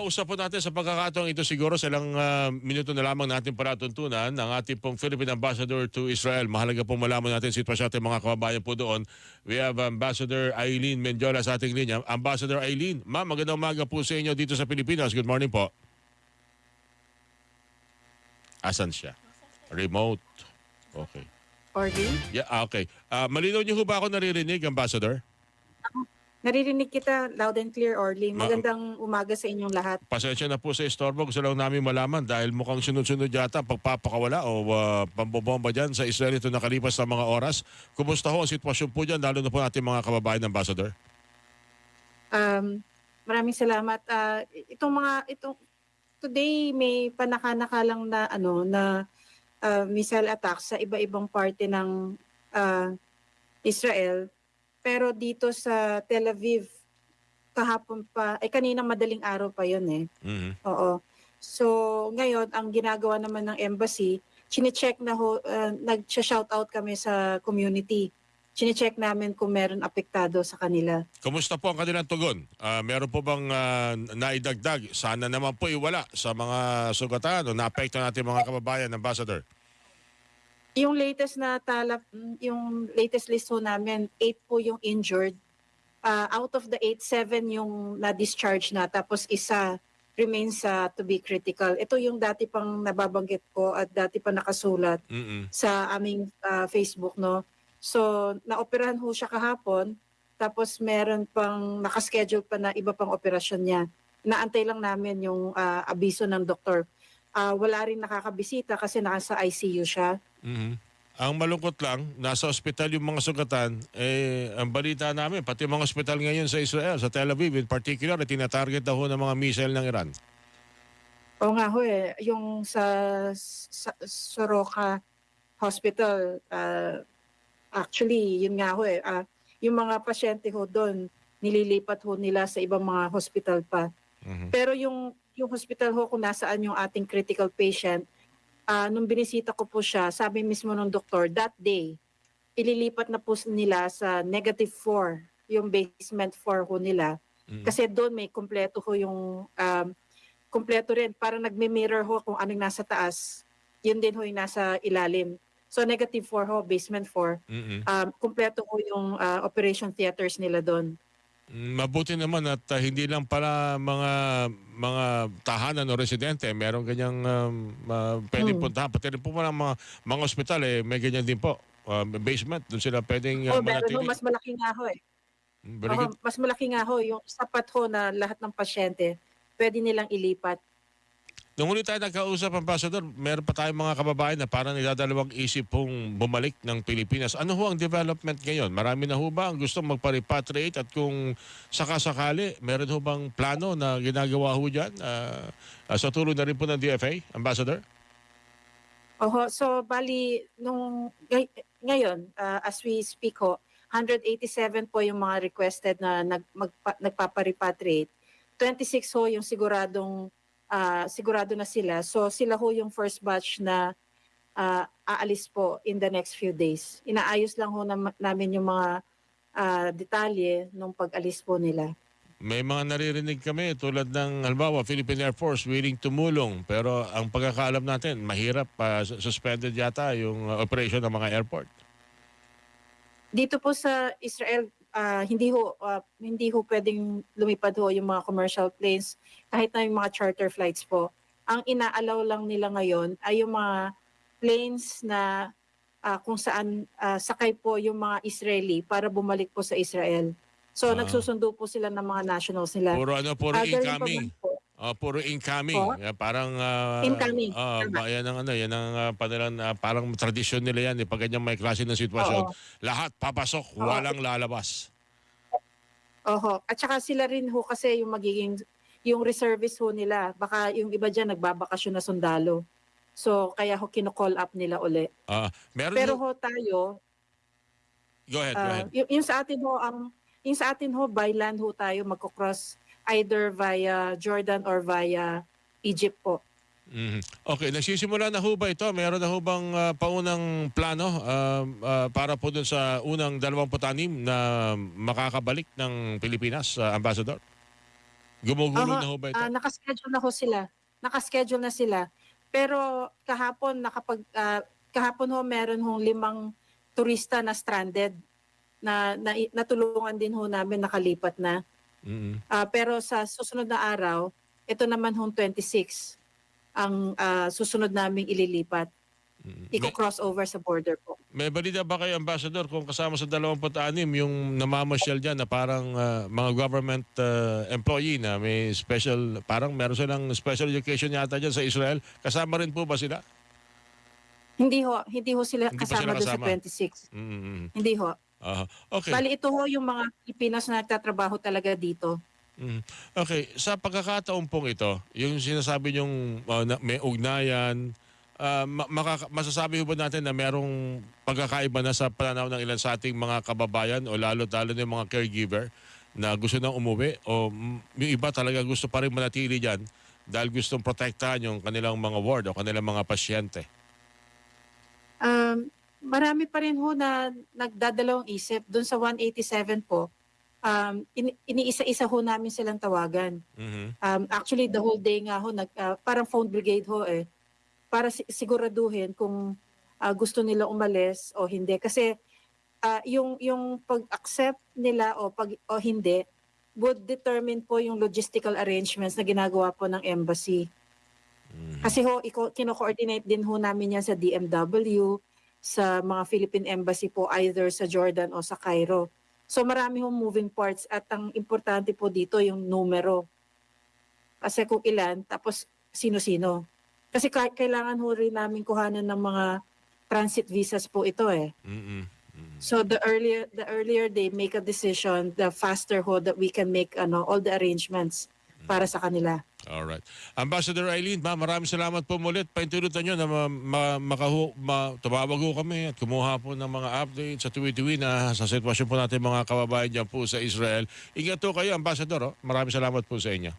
Usap po natin sa pagkakataong ito siguro sa ilang ah, minuto na lamang natin palatuntunan ng ating pong Philippine Ambassador to Israel. Mahalaga pong malaman natin sitwasyon ating mga kababayan po doon. We have Ambassador Eileen Mendiola sa ating linya. Ambassador Eileen, ma'am, magandang umaga po sa inyo dito sa Pilipinas. Good morning po. Asan siya? Remote. Okay. Orly? Yeah, ah, okay. Ah, malinaw niyo ba ako naririnig, Ambassador? Naririnig kita loud and clear, Orly. Ma- Magandang umaga sa inyong lahat. Pasensya na po sa istorbo. Gusto lang namin malaman dahil mukhang sunod-sunod yata ang pagpapakawala o uh, pambobomba dyan sa Israel ito nakalipas na mga oras. Kumusta ho ang sitwasyon po dyan, lalo na po ating mga kababayan ambassador? Um, maraming salamat. Ah, itong mga itong today may panaka-naka lang na ano na ah, missile attack sa iba-ibang parte ng ah, Israel. Pero dito sa Tel Aviv kahapon pa ay kaninang madaling araw pa 'yon eh. Mhm. Oo. So, ngayon, ang ginagawa naman ng embassy, chine-check na ho, uh, nag-shout out kami sa community. Chine-check namin kung meron apektado sa kanila. Kumusta po ang kanilang tugon? Ah, meron po bang ah, naidagdag? Sana naman po iwala sa mga sugatan o naapekto natin mga kababayan, ambassador. Yung latest na talap, yung latest list ho namin, 8 po yung injured. Ah, out of the 8, 7 yung na-discharge na, tapos isa remains ah, to be critical. Ito yung dati pang nababanggit ko at dati pa nakasulat. Mhm. sa aming ah, Facebook no. So naoperahan ho siya kahapon tapos meron pang nakaschedule pa na iba pang operasyon niya. Naantay lang namin yung ah, abiso ng doktor. Ah, wala rin nakakabisita kasi nasa ICU siya. Mhm. Ang malungkot lang, nasa ospital yung mga sugatan, eh, ang balita namin, pati mga ospital ngayon sa Israel, sa Tel Aviv in particular, eh, tinatarget na ho ng mga missile ng Iran. O nga ho eh, yung sa, sa Soroka Hospital, ah, actually, yun nga ho eh, ah, yung mga pasyente ho doon, nililipat ho nila sa ibang mga hospital pa. Mhm. Pero yung yung hospital ho kung nasaan yung ating critical patient, ah nung binisita ko po siya, sabi mismo ng doktor, that day, ililipat na po nila sa negative 4, yung basement 4 ho nila. Mhm. Kasi doon may kumpleto ho yung, um, kumpleto rin, parang nagme-mirror ho kung anong nasa taas, yun din ho yung nasa ilalim. So negative 4 ho, basement 4. Mhm. Um, kumpleto ho yung ah, operation theaters nila doon. Mm, Mabuti naman at uh, hindi lang para mga mga tahanan o residente, meron ganyang um, uh, pwedeng Hmm. puntahan. Pati rin po mga, mga, mga ospital, eh, may ganyan din po. Uh, basement, doon sila pwedeng uh, Oh, meron ho, manatili. mas malaki nga ho eh. Mm, Very good. mas malaki nga ho, yung sapat ho na lahat ng pasyente, pwede nilang ilipat. Nung huli tayo nagkausap, Ambassador, meron pa tayong mga kababayan na parang nagdadalawang isip pong bumalik ng Pilipinas. Ano ho ang development ngayon? Marami na ho ba ang gusto magpa-repatriate at kung sakasakali, meron ho bang plano na ginagawa ho dyan ah, sa tulong na rin po ng DFA, Ambassador? Oho, so bali nung ngay- ngayon ah, as we speak ho, 187 po yung mga requested na nag magpa, nagpapa-repatriate. 26 ho yung siguradong ah, sigurado na sila. So sila ho yung first batch na ah, aalis po in the next few days. Inaayos lang ho nam- namin yung mga ah, detalye nung pag-alis po nila. May mga naririnig kami tulad ng halimbawa Philippine Air Force willing tumulong pero ang pagkakaalam natin mahirap pa suspended yata yung uh, operation ng mga airport. dito po sa Israel ah, hindi ho ah, hindi ho pwedeng lumipad ho yung mga commercial planes kahit na yung mga charter flights po. Ang inaalaw lang nila ngayon ay yung mga planes na ah, kung saan ah, sakay po yung mga Israeli para bumalik po sa Israel. So Ah. nagsusundo po sila ng mga nationals nila. Puro ano, puro pa incoming. po. Ah, puro incoming. Po? Yeah, parang ah, Incoming, tama. ba- yan ang ano, yan ang ah, panilang, ah, parang tradisyon nila yan, eh, pag ganyan may klase ng sitwasyon. Oo. Lahat papasok, Oo. walang lalabas. Oho. At saka sila rin ho kasi yung magiging yung reservice ho nila. Baka yung iba diyan nagbabakasyon na sundalo. So kaya ho kino-call up nila uli. Ah, meron Pero ho- tayo, go ahead, go ah, ahead. yung, yung sa atin ho, ang yung sa atin ho by land ho tayo magko-cross either via Jordan or via Egypt po. Mhm. Okay, nagsisimula na ho ba ito? Meron na ho bang ah, paunang plano ah, ah, para po dun sa unang 26 na makakabalik ng Pilipinas, ah, Ambassador? Gumugulo Aha, na ho ba ito? Ah, nakaschedule na ho sila. Nakaschedule na sila. Pero kahapon nakapag ah, kahapon ho meron hong limang turista na stranded na, na natulungan din ho namin nakalipat na. Mm-mm. Ah, pero sa susunod na araw, ito naman hong 26 ang ah, susunod naming ililipat. Mm-mm. Iko-cross over sa border po. May balita ba kayo, Ambassador, kung kasama sa 26 yung namamasyal dyan na parang ah, mga government ah, employee na may special, parang meron silang special education yata dyan sa Israel. Kasama rin po ba sila? Hindi ho, hindi ho sila Hindi kasama sila doon sa kasama. 26. Mm-mm. Hindi ho. Aha. Okay. Bali ito ho yung mga Pilipinas na nagtatrabaho talaga dito. Mm. Okay, sa pagkakataon pong ito, yung sinasabi yung may ugnayan, ah, ma- makaka- masasabi ba natin na merong pagkakaiba na sa pananaw ng ilan sa ating mga kababayan o lalo-lalo na yung mga caregiver na gusto nang umuwi o yung iba talaga gusto pa rin manatili dyan dahil gustong protektahan yung kanilang mga ward o kanilang mga pasyente. Um, marami pa rin ho na nagdadalawang isip. Doon sa 187 po, um, ini- iniisa-isa ho namin silang tawagan. Mhm. Um, actually, the whole day nga ho, nag, ah, parang phone brigade ho eh, para si- siguraduhin kung ah, gusto nila umalis o hindi. Kasi ah, yung, yung pag-accept nila o, pag, o hindi would determine po yung logistical arrangements na ginagawa po ng embassy. Mhm. Kasi ho, kino-coordinate din ho namin yan sa DMW, sa mga Philippine Embassy po, either sa Jordan o sa Cairo. So marami hong moving parts at ang importante po dito yung numero. Kasi kung ilan, tapos sino-sino. Kasi ka- kailangan ho rin namin kuhanan ng mga transit visas po ito eh. Mhm. Mhm. So the earlier the earlier they make a decision, the faster ho that we can make ano all the arrangements para sa kanila. Alright. Ambassador Eileen, ma'am, maraming salamat po mulit. Paintulutan nyo na ma, ma, ma, kami at kumuha po ng mga updates sa tuwi-tuwi na sa sitwasyon po natin mga kababayan dyan po sa Israel. Ingat po kayo, Ambassador. Oh. Maraming salamat po sa inyo.